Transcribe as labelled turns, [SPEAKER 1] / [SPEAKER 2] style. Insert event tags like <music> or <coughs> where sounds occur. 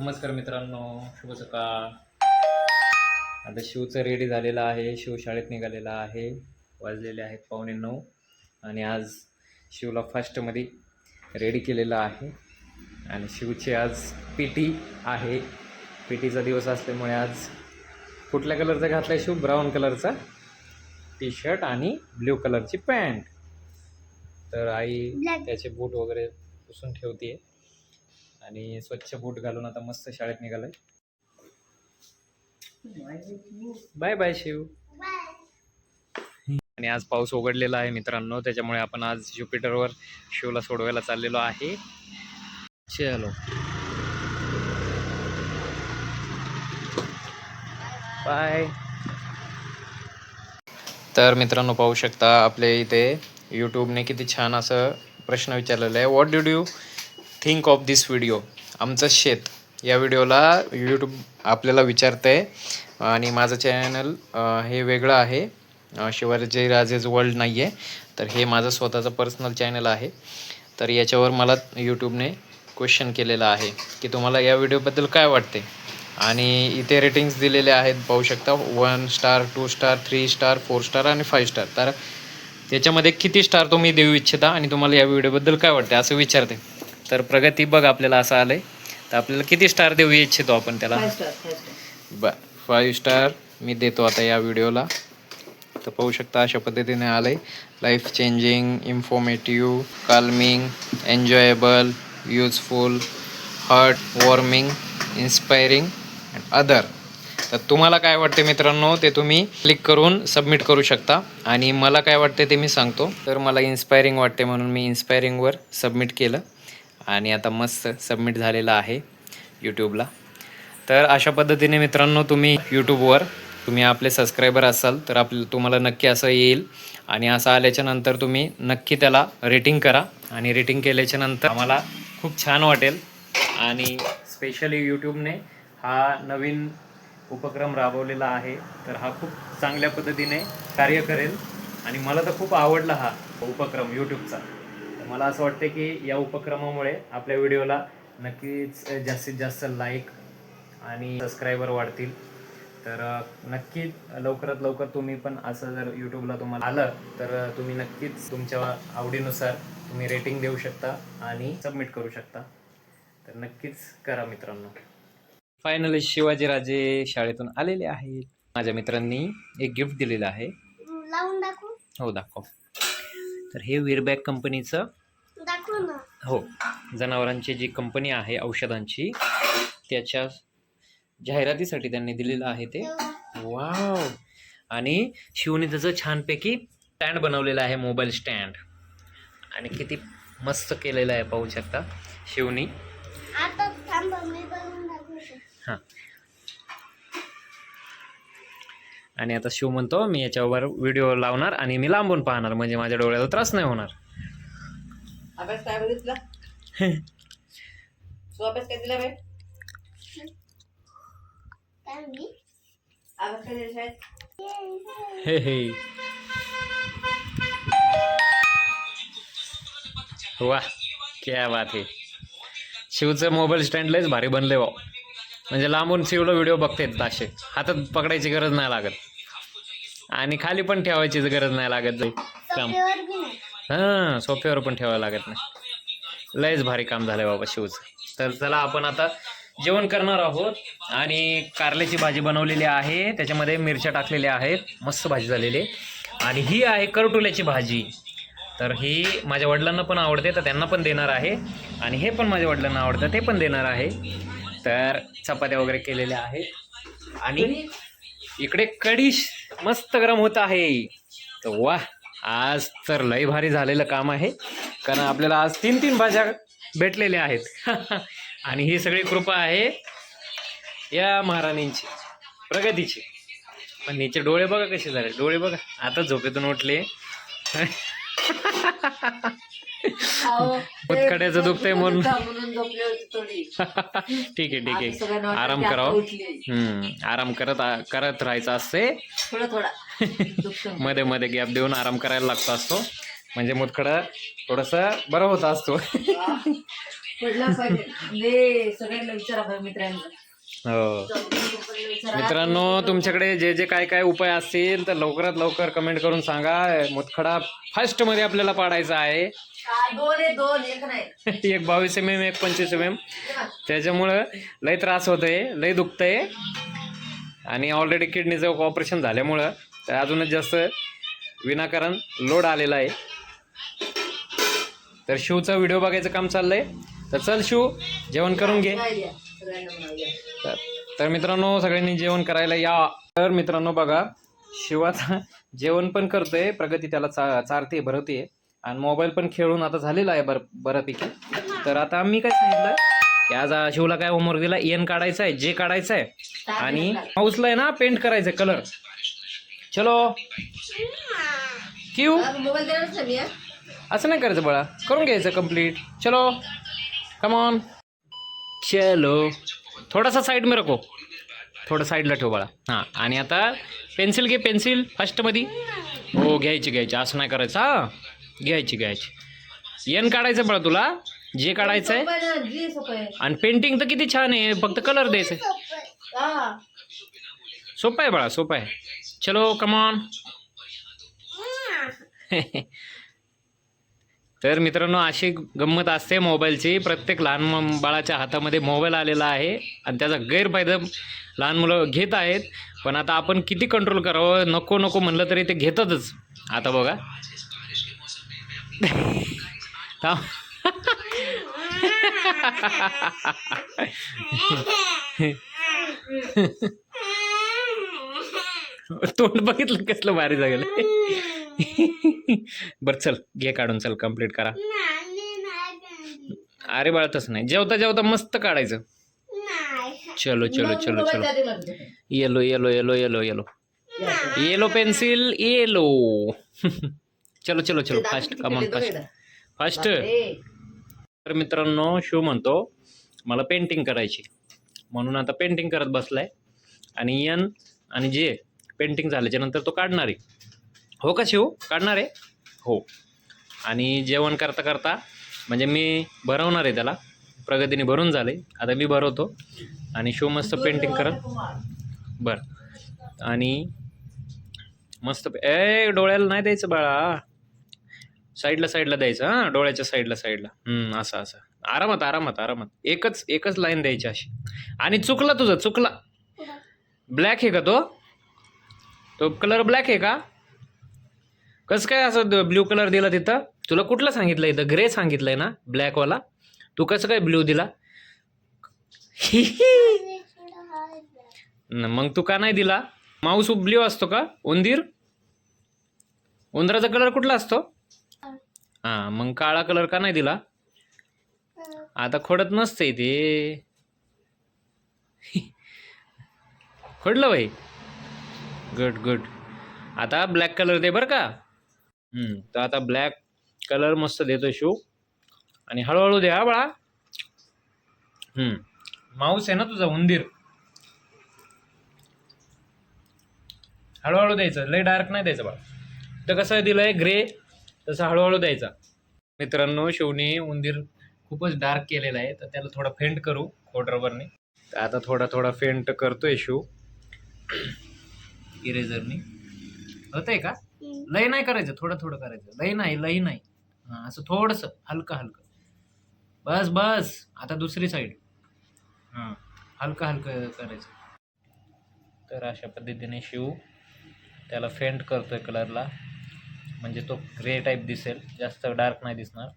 [SPEAKER 1] नमस्कार मित्रांनो शुभ सकाळ. आता शिवचं रेडी झालेलं आहे शिव शाळेत निघालेला आहे वाजलेले आहेत पावणे नऊ. आणि आज शिवला फर्स्टमध्ये रेडी केलेलं आहे. आणि शिवची आज पी टी आहे. पी टीचा दिवस असल्यामुळे आज कुठल्या कलरचा घातला आहे शिव? ब्राऊन कलरचा टी शर्ट आणि ब्ल्यू कलरची पॅन्ट तर आई. त्याचे बूट वगैरे पुसून ठेवते आणि स्वच्छ बूट घालून आता मस्त शाळेत निघालाय. Bye bye Shiv. आणि आज पाऊस उघडलेला आहे मित्रांनो त्याच्यामुळे आपण आज ज्युपिटरवर शिवला सोडवायला चाललेलो आहे. चलो. बाय तर मित्रांनो पाहू शकता आपल्या इथे यूट्यूबने किती छान असं प्रश्न विचारलेला आहे. What did you think of this video आमचं शेत. या व्हिडिओला यूट्यूब आपल्याला विचारतंय. आणि माझं चॅनल हे वेगळं आहे. शिवाजी राजेज वर्ल्ड नाही आहे तर हे माझं स्वतःचं पर्सनल चॅनल आहे. तर याच्यावर मला यूट्यूबने क्वेश्चन केलेलं आहे. की तुम्हाला या व्हिडिओबद्दल काय वाटते आणि इथे रेटिंग्स दिलेले आहेत पाहू शकता. One star two star three star four star आणि फाईव्ह स्टार तर त्याच्यामध्ये किती स्टार तुम्ही देऊ इच्छिता? आणि तुम्हाला या व्हिडिओबद्दल काय वाटते असं विचारते. तर प्रगती बघ आपल्याला असं आलंय. तर आपल्याला किती स्टार देऊ इच्छितो आपण त्याला? फाईव्ह स्टार मी देतो आता या व्हिडिओला. तर पाहू शकता अशा पद्धतीने आलं आहे life changing informative calming enjoyable useful heart warming inspiring and other तर तुम्हाला काय वाटते मित्रांनो ते तुम्ही क्लिक करून सबमिट करू शकता. आणि मला काय वाटते ते मी सांगतो. तर मला इन्स्पायरिंग वाटते म्हणून मी इन्स्पायरिंगवर सबमिट केलं. आणि आता मस्त सबमिट झालेलं आहे यूट्यूबला तर अशा पद्धतीने मित्रांनो तुम्ही यूट्यूबवर तुम्ही आपले सबस्क्रायबर असाल तर आपलं तुम्हाला नक्की असं येईल. आणि असं आल्याच्यानंतर तुम्ही नक्की त्याला रेटिंग करा. आणि रेटिंग केल्याच्यानंतर आम्हाला खूप छान वाटेल. आणि स्पेशली यूट्यूबने हा नवीन उपक्रम राबवलेला आहे. तर हा खूप चांगल्या पद्धतीने कार्य करेल. आणि मला तर खूप आवडला हा उपक्रम यूट्यूबचा मला असं वाटतं की या उपक्रमामुळे आपल्या व्हिडिओला नक्कीच जास्तीत जास्त लाईक आणि सबस्क्रायबर वाढतील. तर नक्की लवकरात लवकर तुम्ही पण असं जर यूट्यूबला तुम्हाला आलं तर तुम्ही नक्कीच तुमच्या आवडीनुसार तुम्ही रेटिंग देऊ शकता आणि सबमिट करू शकता. तर नक्कीच करा मित्रांनो. फायनली शिवाजीराजे शाळेतून आलेले आहेत. माझ्या मित्रांनी एक गिफ्ट दिलेलं आहे.
[SPEAKER 2] लावून दाखवू?
[SPEAKER 1] हो दाखव. तर हे वीरबॅग कंपनीचं हो जनावरांची जी कंपनी आहे औषधांची त्याच्या जाहिरातीसाठी त्यांनी दिलेलं आहे ते. वाव आणि शिवने त्याचं छानपैकी स्टँड बनवलेलं आहे मोबाईल स्टँड आणि किती मस्त केलेलं आहे पाहू शकता शिवनी. हां. आणि आता शिव म्हणतो मी याच्यावर व्हिडिओ लावणार आणि मी लांबून पाहणार म्हणजे माझ्या डोळ्याला त्रास नाही होणार.
[SPEAKER 3] अभ्यास काय बघितला? तू अभ्यास काय दिला बाई?
[SPEAKER 2] काय मी?
[SPEAKER 3] अभ्यास काय दिला शाळेत?
[SPEAKER 1] हे हे. वा क्या बात आहे शिवचं मोबाईल स्टँड लयच भारी बनले भाऊ. म्हणजे लांबून शिवला व्हिडिओ बघता येतात असे. हातात पकडायची गरज नाही लागत. आणि खाली पण ठेवायची गरज नाही लागत काम. हां सोफ्यावर पण ठेवावं लागत नाही. लयच भारी काम झालंय बाबा शिवचं. तर चला आपण आता जेवण करणार आहोत. आणि कारल्याची भाजी बनवलेली आहे. त्याच्यामध्ये मिरच्या टाकलेल्या आहेत. मस्त भाजी झालेली. आहे. आणि ही आहे करटुल्याची भाजी. तर ही माझ्या वडिलांना पण आवडते तर त्यांना पण देणार आहे. आणि हे पण माझ्या वडिलांना आवडतं ते पण देणार आहे. तर चपात्या वगैरे केलेल्या आहेत. आणि इकडे कडीश मस्त गरम होत आहे. तर वा आज तर लय भारी झालेलं काम आहे. कारण आपल्याला आज तीन तीन भाज्या भेटलेल्या आहेत. <laughs> आणि ही सगळी कृपा आहे या महाराणींची प्रगतीची. पण हिचे डोळे बघा कसे झाले. डोळे बघा. आता झोपेतून उठले. <laughs> मुतखड्याचं दुखतंय म्हणून. ठीक आहे ठीक आहे. आराम करावं. हम्म आराम करत करत राहायचं असते.
[SPEAKER 3] थोडा थोडा. दुखतं.
[SPEAKER 1] मध्ये मध्ये गॅप देऊन आराम करायला लागतो असतो. म्हणजे मुतखडा थोडंसं बरं होत असतो.
[SPEAKER 3] सगळ्यांना विचारा मित्रांना.
[SPEAKER 1] मित्रांनो तुमच्याकडे जे जे काय काय उपाय असतील तर लवकरात लवकर कमेंट करून सांगा. मुतखडा फास्टमध्ये आपल्याला पाडायचा आहे. <laughs>
[SPEAKER 3] एक
[SPEAKER 1] बावीस एम एम एक पंचवीस एम एम त्याच्यामुळं लय त्रास होतोय लय दुखतंय. आणि ऑलरेडी किडनीचं ऑपरेशन झाल्यामुळं तर अजूनच जास्त विनाकारण लोड आलेला आहे. तर शिवचा व्हिडिओ बघायचं काम चाललंय. तर चल शिव जेवण करून घे. तर तर मित्रांनो सगळ्यांनी जेवण करायला या. तर मित्रांनो बघा शिवाचा जेवण पण करतोय प्रगती त्याला चा चारते भरवते आणि मोबाईल पण खेळून आता झालेला आहे बर बऱ्यापैकी. तर आता मी काय सांगितलं? की आज शिवला काय होमवर्क दिला? एन काढायचा आहे जे काढायचं आहे. आणि माऊसला आहे ना पेंट करायचं कलर चलो. क्यू
[SPEAKER 3] मोबाईल
[SPEAKER 1] असं नाही करायचं बळा. करून घ्यायचं कंप्लीट चलो. कमॉन चलो. थोडासा साईड में रखो. थोडं साईडला ठेव बाळा. हां आणि आता पेन्सिल घे पेन्सिल फर्स्टमध्ये हो घ्यायची घ्यायची. असं नाही करायचं हां. घ्यायची घ्यायची. एन काढायचं बाळा तुला. जे काढायचं आहे. आणि पेंटिंग तर किती छान आहे. फक्त कलर द्यायचं आहे.
[SPEAKER 2] सोपं
[SPEAKER 3] हा.
[SPEAKER 1] सोपं आहे बाळा सोपं आहे. चलो कमॉन <laughs> <laughs> तर मित्रांनो अशी गंमत असते मोबाईलची. प्रत्येक लहान बाळाच्या हातामध्ये मोबाईल आलेला आहे आणि त्याचा गैरफायदा लहान मुलं घेत आहेत. पण आता आपण किती कंट्रोल करावं? नको नको म्हणलं तरी ते घेतातच. आता बघा. <laughs> तोंड बघितलं कसलं भारी झालं <laughs> बरं चल घे काढून चल कंप्लीट करा. अरे बाळा तसं नाही. जेवता जेवता मस्त काढायचं. चलो चलो चलो चलो. Yellow yellow yellow yellow yellow. Yellow pencil yellow. <laughs> चलो चलो चलो. Fast come on fast fast. तर मित्रांनो शिव म्हणतो मला पेंटिंग करायची. म्हणून आता पेंटिंग करत बसलाय. आणि यन आणि जे पेंटिंग झाल्याच्यानंतर तो काढणार. आहे हो का शिव हो? काढणार आहे? हो. आणि जेवण करता करता म्हणजे मी भरवणार आहे त्याला. प्रगतीने भरून झाले. आता मी भरवतो. आणि शिव मस्त पेंटिंग करत. बरं. आणि मस्त ए डोळ्याला नाही द्यायचं बाळा. साईडला साईडला द्यायचं हां? डोळ्याच्या साईडला साईडला. असं असं. आरामात आरामात आरामात. एकच एकच लाईन द्यायची अशी. आणि चुकला तुझं चुकला. ब्लॅक आहे का तो? तो कलर ब्लॅक आहे का? कसं काय असं ब्ल्यू कलर दिला तिथं? तुला कुठला सांगितलं इथं ग्रे सांगितलंय ना? ब्लॅकवाला तू कसं काय ब्ल्यू दिला? <laughs> मग तू का नाही दिला? माऊस ब्ल्यू असतो का? उंदीर? उंदराचा कलर कुठला असतो? हां मग काळा कलर का नाही दिला? आता खोडत नसतंय ते. <laughs> खोडलं बाई. गुड गुड आता ब्लॅक कलर दे बरं का. तर आता ब्लॅक कलर मस्त देतो शिव. आणि हळूहळू द्या बाळा. माऊस आहे ना तुझा उंदीर. हळूहळू द्यायचं लय डार्क नाही द्यायचं बाळा. तर कसं दिलंय ग्रे तसं हळूहळू द्यायचा. मित्रांनो शिवने उंदीर खूपच डार्क केलेला आहे तर त्याला थोडा फेंट करू खोडरबरने तर आता थोडा थोडा फेंट करतोय शिव. <coughs> इरेझरनी होतंय का? लय नाही करायचं थोडं थोडं करायचं. लय नाही लय नाही. असं थोडंसं हलकं हलकं. बस बस आता दुसरी साईड हां हलकं हलकं करायचं. तर अशा पद्धतीने शिव. त्याला फेंट करतोय कलरला म्हणजे तो ग्रे टाईप दिसेल. जास्त डार्क नाही दिसणार.